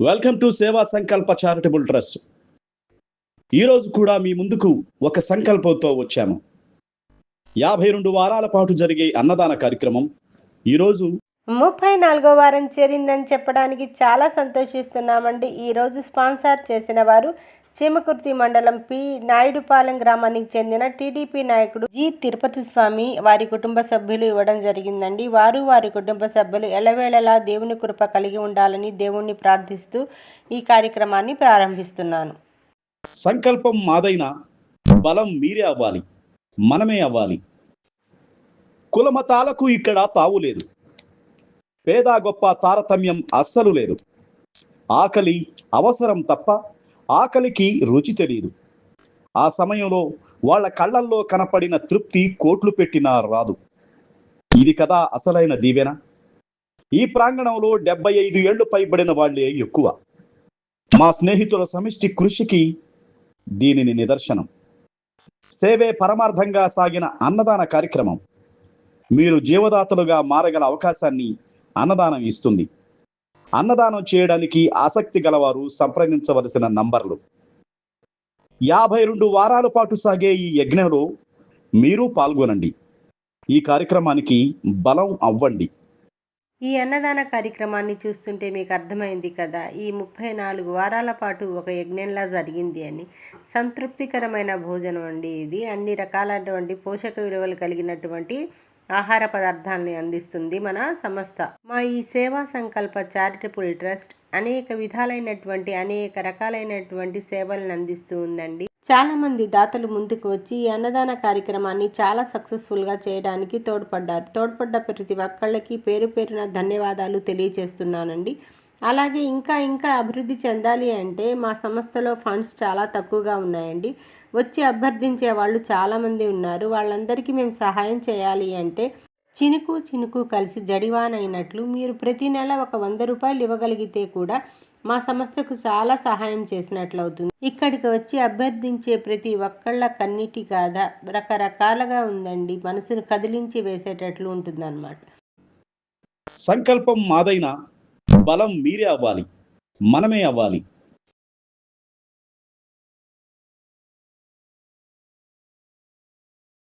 Welcome to సేవా సంకల్ప charitable trust ఈరోజు కూడా మీ ముందుకు ఒక సంకల్పంతో వచ్చాము. యాభై రెండు వారాల పాటు జరిగే అన్నదాన కార్యక్రమం ఈరోజు ముప్పై నాలుగో వారం చేరిందని చెప్పడానికి చాలా సంతోషిస్తున్నామండి. ఈరోజు స్పాన్సర్ చేసిన వారు చీమకుర్తి మండలం పి. నాయుడుపాలెం గ్రామానికి చెందిన టీడీపీ నాయకుడు జి. తిరుపతి స్వామి వారి కుటుంబ సభ్యులు ఇవ్వడం జరిగిందండి. వారు వారి కుటుంబ సభ్యులు ఎల్లవేళలా దేవుని కృప కలిగి ఉండాలని దేవుణ్ణి ప్రార్థిస్తూ ఈ కార్యక్రమాన్ని ప్రారంభిస్తున్నాను. సంకల్పం మాదైన బలం మీరే అవ్వాలి. మనమే అవ్వాలి. కులమతాలకు ఇక్కడ తావు లేదు. పేద గొప్ప తారతమ్యం అస్సలు లేదు. ఆకలి అవసరం తప్ప ఆకలికి రుచి తెలియదు ఆ సమయంలో వాళ్ళ కళ్ళల్లో కనపడిన తృప్తి కోట్లు పెట్టినా రాదు. ఇది కదా అసలైన దీవెన? ఈ ప్రాంగణంలో డెబ్బై ఐదు ఏళ్ళు పైబడిన వాళ్ళే ఎక్కువ. మా స్నేహితుల సమిష్టి కృషికి దీనిని నిదర్శనం. సేవే పరమార్థంగా సాగిన అన్నదాన కార్యక్రమం. మీరు జీవదాతలుగా మారగల అవకాశాన్ని అన్నదానం ఇస్తుంది. అన్నదానం చేయడానికి ఆసక్తి గలవారు సంప్రదించవలసిన నంబర్లు. యాభై రెండు వారాల పాటు సాగే ఈ యజ్ఞంలో మీరు పాల్గొనండి. ఈ కార్యక్రమానికి బలం అవ్వండి. ఈ అన్నదాన కార్యక్రమాన్ని చూస్తుంటే మీకు అర్థమైంది కదా ఈ ముప్పై నాలుగు వారాల పాటు ఒక యజ్ఞంలా జరిగింది అని. సంతృప్తికరమైన భోజనం అండి ఇది. అన్ని రకాలైనటువంటి పోషక విలువలు కలిగినటువంటి ఆహార పదార్థాలని అందిస్తుంది మన సంస్థ. మా ఈ సేవా సంకల్ప చారిటబుల్ ట్రస్ట్ అనేక విధాలైనటువంటి అనేక రకాలైనటువంటి సేవలను అందిస్తూ ఉందండి. చాలా మంది దాతలు ముందుకు వచ్చి ఈ అన్నదాన కార్యక్రమాన్ని చాలా సక్సెస్ఫుల్గా చేయడానికి తోడ్పడ్డారు. తోడ్పడ్డ ప్రతి ఒక్కళ్ళకి పేరు పేరున ధన్యవాదాలు తెలియజేస్తున్నానండి. అలాగే ఇంకా ఇంకా అభివృద్ధి చెందాలి అంటే మా సంస్థలో ఫండ్స్ చాలా తక్కువగా ఉన్నాయండి. వచ్చి అభ్యర్థించే వాళ్ళు చాలామంది ఉన్నారు. వాళ్ళందరికీ మేము సహాయం చేయాలి అంటే చినుకు చినుకు కలిసి జడివానైనట్లు మీరు ప్రతి నెల ఒక వంద రూపాయలు ఇవ్వగలిగితే కూడా మా సంస్థకు చాలా సహాయం చేసినట్లు అవుతుంది. ఇక్కడికి వచ్చి అభ్యర్థించే ప్రతి ఒక్కళ్ళ కన్నిటి కాదా రకరకాలుగా ఉందండి. మనసును కదిలించి వేసేటట్లు ఉంటుందన్నమాట. సంకల్పం మాదైన బలం మీరే అవ్వాలి. మనమే అవ్వాలి.